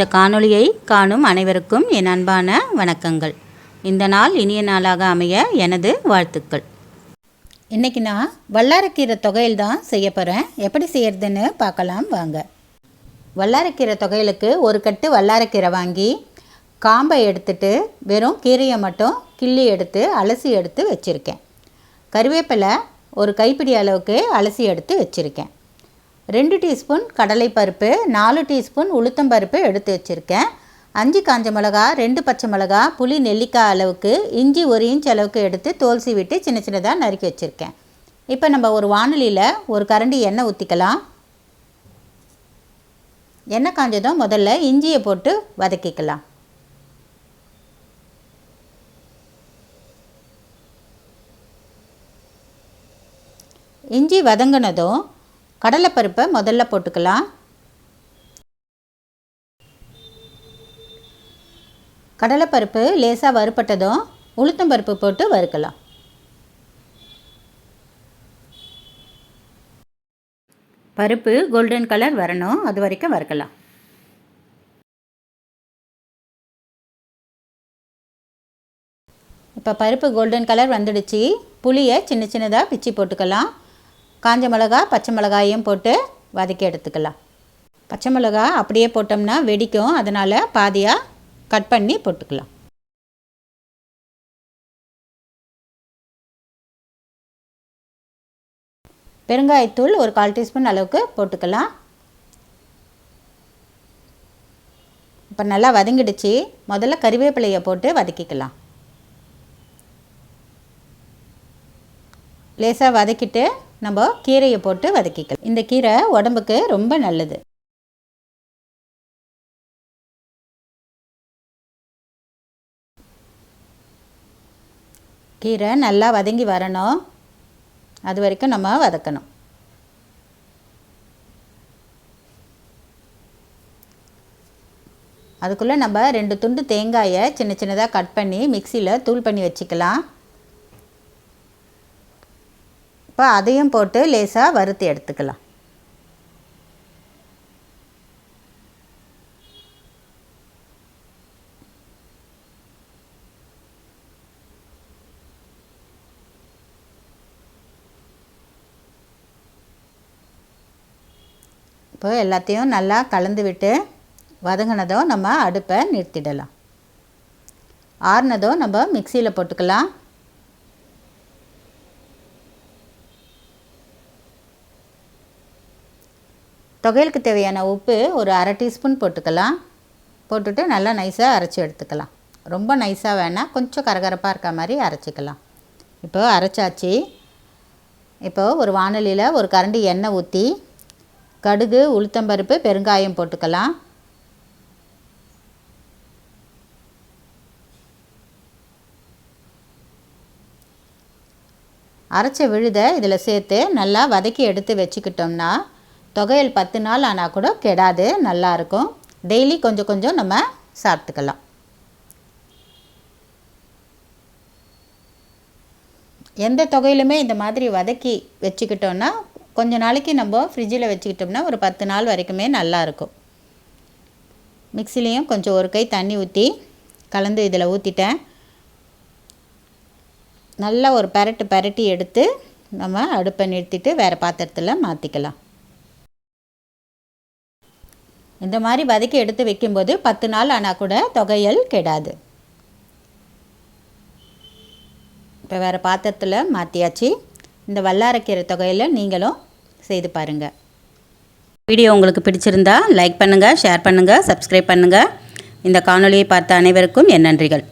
இந்த காணொளியை காணும் அனைவருக்கும் என் அன்பான வணக்கங்கள். இந்த நாள் இனிய நாளாக அமைய எனது வாழ்த்துக்கள். இன்றைக்கி நான் வல்லாரக்கீரை தொகையில் தான் செய்ய போகிறேன் எப்படி செய்யறதுன்னு பார்க்கலாம் வாங்க. வல்லாரக்கீரை தொகையலுக்கு ஒரு கட்டு வல்லாரக்கீரை வாங்கி காம்பை எடுத்துட்டு வெறும் கீரையை மட்டும் கிள்ளி எடுத்து அலசி எடுத்து வச்சுருக்கேன். கருவேப்பிலை ஒரு கைப்பிடி அளவுக்கு அலசி எடுத்து வச்சுருக்கேன். ரெண்டு டீஸ்பூன் கடலைப்பருப்பு நாலு டீஸ்பூன் உளுத்தம்பருப்பு எடுத்து வச்சுருக்கேன். அஞ்சு காஞ்ச மிளகா ரெண்டு பச்சை மிளகா புளி நெல்லிக்காய் அளவுக்கு இஞ்சி ஒரு இன்ச் அளவுக்கு எடுத்து தோல் சீவிட்டு சின்ன சின்னதாக நறுக்கி வச்சுருக்கேன். இப்போ நம்ம ஒரு வானொலியில் ஒரு கரண்டி எண்ணெய் ஊற்றிக்கலாம் எண்ணெய் காஞ்சதும் முதல்ல இஞ்சியை போட்டு வதக்கிக்கலாம். இஞ்சி வதங்கினதும் கடலைப்பருப்பை முதல்ல போட்டுக்கலாம். கடலைப்பருப்பு லேசாக வறுப்பட்டதும் உளுத்தம்பருப்பு போட்டு வறுக்கலாம். பருப்பு கோல்டன் கலர் வரணும் அது வரைக்கும் வறுக்கலாம். இப்போ பருப்பு கோல்டன் கலர் வந்துடுச்சு. புளியை சின்ன சின்னதாக பிச்சு போட்டுக்கலாம். காஞ்ச மிளகா பச்சை மிளகாயும் போட்டு வதக்கி எடுத்துக்கலாம். பச்சை மிளகா அப்படியே போட்டோம்னா வெடிக்கும். அதனால் பாதியாக கட் பண்ணி போட்டுக்கலாம். பெருங்காயத்தூள் ஒரு கால் டீஸ்பூன் அளவுக்கு போட்டுக்கலாம். இப்போ நல்லா வதங்கிடுச்சு. முதல்ல கறிவேப்பிலையை போட்டு வதக்கிக்கலாம். லேசாக வதக்கிட்டு நம்ம கீரையை போட்டு வதக்கிக்கலாம். இந்த கீரை உடம்புக்கு ரொம்ப நல்லது. கீரை நல்லா வதங்கி வரணும். அது வரைக்கும் நம்ம வதக்கணும். அதுக்குள்ளே நம்ம ரெண்டு துண்டு தேங்காயை சின்ன சின்னதாக கட் பண்ணி மிக்சியில் தூள் பண்ணி வச்சுக்கலாம். இப்போ அதையும் போட்டு லேசாக வறுத்து எடுத்துக்கலாம். இப்போ எல்லாத்தையும் நல்லா கலந்து விட்டு வதங்கினதும் நம்ம அடுப்பை நிறுத்திடலாம். ஆறுனதும் நம்ம மிக்சியில் போட்டுக்கலாம். தொகையலுக்கு தேவையான உப்பு ஒரு அரை டீஸ்பூன் போட்டுக்கலாம். போட்டுட்டு நல்லா நைஸாக அரைச்சி எடுத்துக்கலாம். ரொம்ப நைஸாக வேணால் கொஞ்சம் கரகரப்பாக இருக்க மாதிரி அரைச்சிக்கலாம். இப்போ அரைச்சாச்சு. இப்போது ஒரு வானலியில் ஒரு கரண்டி எண்ணெய் ஊற்றி கடுகு உளுத்தம்பருப்பு பெருங்காயம் போட்டுக்கலாம். அரைச்ச விழுதை இதில் சேர்த்து நல்லா வதக்கி எடுத்து வச்சுக்கிட்டோம்னா தொகையில் பத்து நாள் ஆனால் கூட கெடாது நல்லாயிருக்கும் டெய்லி கொஞ்சம் கொஞ்சம் நம்ம சாப்பிட்டுக்கலாம். எந்த தொகையிலுமே இந்த மாதிரி வதக்கி வச்சுக்கிட்டோன்னா கொஞ்ச நாளைக்கு நம்ம ஃப்ரிட்ஜில் வச்சுக்கிட்டோம்னா ஒரு பத்து நாள் வரைக்குமே நல்லாயிருக்கும் மிக்சிலையும் கொஞ்சம் ஒரு கை தண்ணி ஊற்றி கலந்து இதில் ஊற்றிட்டேன் நல்லா ஒரு பரட்டு பரட்டி எடுத்து நம்ம அடுப்பை நிறுத்திட்டு வேறு பாத்திரத்தில் மாற்றிக்கலாம் இந்த மாதிரி வதக்கி எடுத்து வைக்கும்போது பத்து நாள் ஆனால் கூட தொகையல் கெடாது. இப்போ வேறு பாத்திரத்தில் மாற்றியாச்சு இந்த வல்லாரக்கீரை தொகையில் நீங்களும் செய்து பாருங்கள் வீடியோ உங்களுக்கு பிடிச்சிருந்தா லைக் பண்ணுங்கள் ஷேர் பண்ணுங்கள் சப்ஸ்கிரைப் பண்ணுங்கள் இந்த காணொலியை பார்த்த அனைவருக்கும் என் நன்றிகள்.